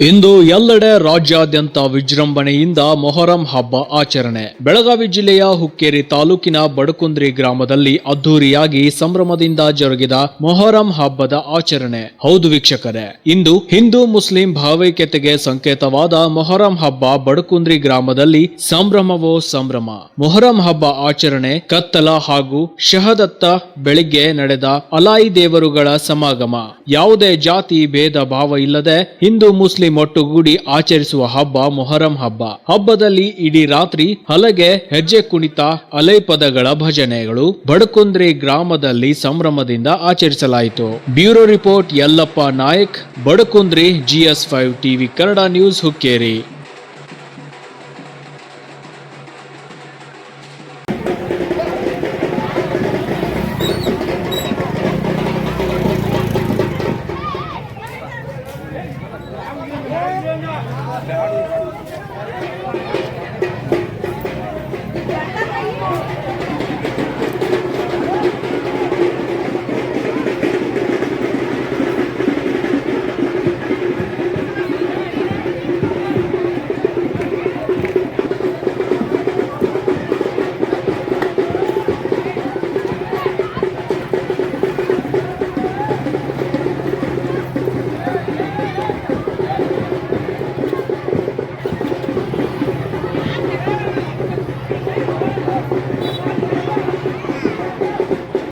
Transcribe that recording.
ಇಂದು ಎಲ್ಲೆಡೆ ರಾಜ್ಯಾದ್ಯಂತ ವಿಜೃಂಭಣೆಯಿಂದ ಮೊಹರಂ ಹಬ್ಬ ಆಚರಣೆ. ಬೆಳಗಾವಿ ಜಿಲ್ಲೆಯ ಹುಕ್ಕೇರಿ ತಾಲೂಕಿನ ಬಡಕುಂದ್ರಿ ಗ್ರಾಮದಲ್ಲಿ ಅದ್ದೂರಿಯಾಗಿ ಸಂಭ್ರಮದಿಂದ ಜರುಗಿದ ಮೊಹರಂ ಹಬ್ಬದ ಆಚರಣೆ. ಹೌದು ವೀಕ್ಷಕರೇ, ಇಂದು ಹಿಂದೂ ಮುಸ್ಲಿಂ ಭಾವೈಕ್ಯತೆಗೆ ಸಂಕೇತವಾದ ಮೊಹರಂ ಹಬ್ಬ ಬಡಕುಂದ್ರಿ ಗ್ರಾಮದಲ್ಲಿ ಸಂಭ್ರಮವೋ ಸಂಭ್ರಮ. ಮೊಹರಂ ಹಬ್ಬ ಆಚರಣೆ ಕತ್ತಲ ಹಾಗೂ ಶಹದತ್ತ ಬೆಳಿಗ್ಗೆ ನಡೆದ ಅಲಾಯಿ ದೇವರುಗಳ ಸಮಾಗಮ. ಯಾವುದೇ ಜಾತಿ, ಭೇದ, ಭಾವ ಇಲ್ಲದೆ ಹಿಂದೂ ಮುಸ್ಲಿಂ ಒಟ್ಟುಗೂಡಿ ಆಚರಿಸುವ ಹಬ್ಬ ಮೊಹರಂ ಹಬ್ಬ. ಹಬ್ಬದಲ್ಲಿ ಇಡೀ ರಾತ್ರಿ ಹಲಗೆ ಹೆಜ್ಜೆ ಕುಣಿತ ಅಲೈ ಪದಗಳ ಭಜನೆಗಳು ಬಡಕುಂದ್ರಿ ಗ್ರಾಮದಲ್ಲಿ ಸಂಭ್ರಮದಿಂದ ಆಚರಿಸಲಾಯಿತು. Bureau report, Yallappa Nayak, Badakundri GS five TV, Kannada news Hukkeri. down.